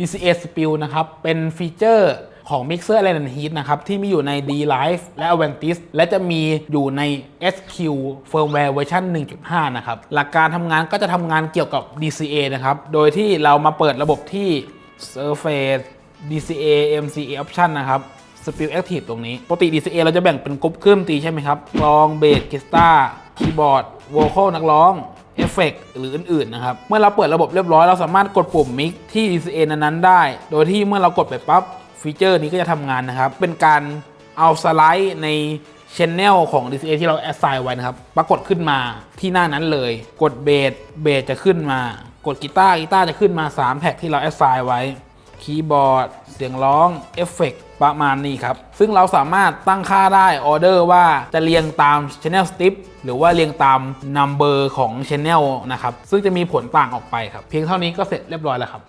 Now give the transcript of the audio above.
DCA Spill นะครับ เป็นฟีเจอร์ของ Mixer a l a n Heat นะครับ ที่มีอยู่ใน D Live และ Avantis และจะมีอยู่ใน SQ Firmware เวอร์ชัน1.5 นะครับ หลักการทำงานก็จะทำงานเกี่ยวกับ DCA นะครับ โดยที่เรามาเปิดระบบที่ Surface DCA MCA Option นะครับ Spill Active ตรงนี้ ปกติ DCA เราจะแบ่งเป็นกรุ๊ปเครื่องดนตรีใช่ไหมครับกลองเบสกีตาร์คีย์บอร์ดโวคอลนักร้อง เอฟเฟกหรืออื่นๆนะครับ เมื่อเราเปิดระบบเรียบร้อย เราสามารถกดปุ่มมิกที่ DCA นั้นๆได้ โดยที่เมื่อเรากดไปปั๊บฟีเจอร์นี้ก็จะทำงานนะครับ เป็นการเอาสไลด์ในช anel ของ DCA ที่เราแอสไซน์ไว้นะครับ ปรากฏขึ้นมาที่หน้านั้นเลย กดเบสเบสจะขึ้นมา กดกีตาร์กีตาร์จะขึ้นมา 3 แท็กที่เราแอสไซน์ไว้ คีย์บอร์ด เสียงร้อง เอฟเฟกประมาณนี้ครับ ซึ่งเราสามารถตั้งค่าได้ออเดอร์ว่าจะเรียงตาม Channel Strip หรือว่าเรียงตาม Number ของ Channel นะครับ ซึ่งจะมีผลต่างออกไปครับ เพียงเท่านี้ก็เสร็จเรียบร้อยแล้วครับ